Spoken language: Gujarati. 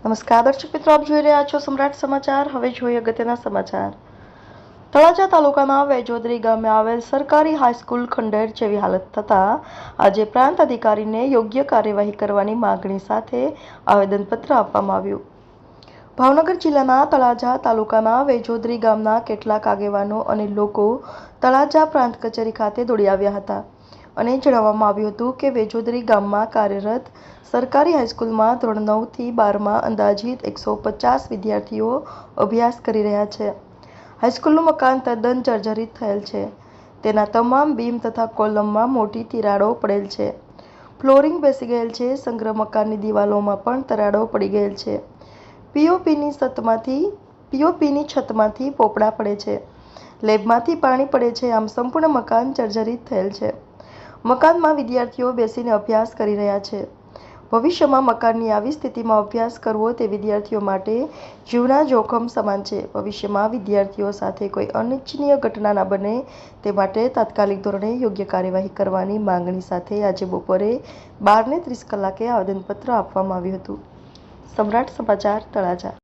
નમસ્કાર, દર્શક મિત્રો, આપ જોઈ રહ્યા છો સમ્રાટ સમાચાર. હવે જોઈએ અગત્યના સમાચાર. તળાજા તાલુકાના વેજોદરી ગામે આવેલ સરકારી હાઈસ્કૂલ ખંડેર જેવી હાલત થતાં આજે પ્રાંત અધિકારીને યોગ્ય કાર્યવાહી કરવાની માગણી સાથે આવેદનપત્ર આપવામાં આવ્યું. ભાવનગર જિલ્લાના તળાજા તાલુકાના વેજોદરી ગામના કેટલાક આગેવાનો અને લોકો તળાજા પ્રાંત કચેરી ખાતે દોડી આવ્યા હતા. અને જણાવવામાં આવ્યું હતું કે વેજોદરી ગામમાં કાર્યરત સરકારી હાઈસ્કૂલમાં ધોરણ નવથી બારમાં અંદાજિત એકસો પચાસ વિદ્યાર્થીઓ અભ્યાસ કરી રહ્યા છે. હાઈસ્કૂલનું મકાન તદ્દન જર્જરિત થયેલ છે. તેના તમામ બીમ તથા કોલમમાં મોટી તિરાડો પડેલ છે. ફ્લોરિંગ બેસી ગયેલ છે, સંગ્રહ મકાનની દિવાલોમાં પણ તરાડો પડી ગયેલ છે. પીઓપીની સતમાંથી, પીઓપીની છતમાંથી પોપડા પડે છે. લેબમાંથી પાણી પડે છે, આમ સંપૂર્ણ મકાન જર્જરિત થયેલ છે. મકાનમાં વિદ્યાર્થીઓ બેસીને અભ્યાસ કરી રહ્યા છે. ભવિષ્યમાં મકાનની આવી સ્થિતિમાં અભ્યાસ કરવો તે વિદ્યાર્થીઓ માટે જીવના જોખમ સમાન છે. ભવિષ્યમાં વિદ્યાર્થીઓ સાથે કોઈ અનિચ્છનીય ઘટના ના બને તે માટે તાત્કાલિક ધોરણે યોગ્ય કાર્યવાહી કરવાની માંગણી સાથે આજે બપોરે બારને ત્રીસ કલાકે આવેદનપત્ર આપવામાં આવ્યું હતું. સમ્રાટ સમાચાર તળાજા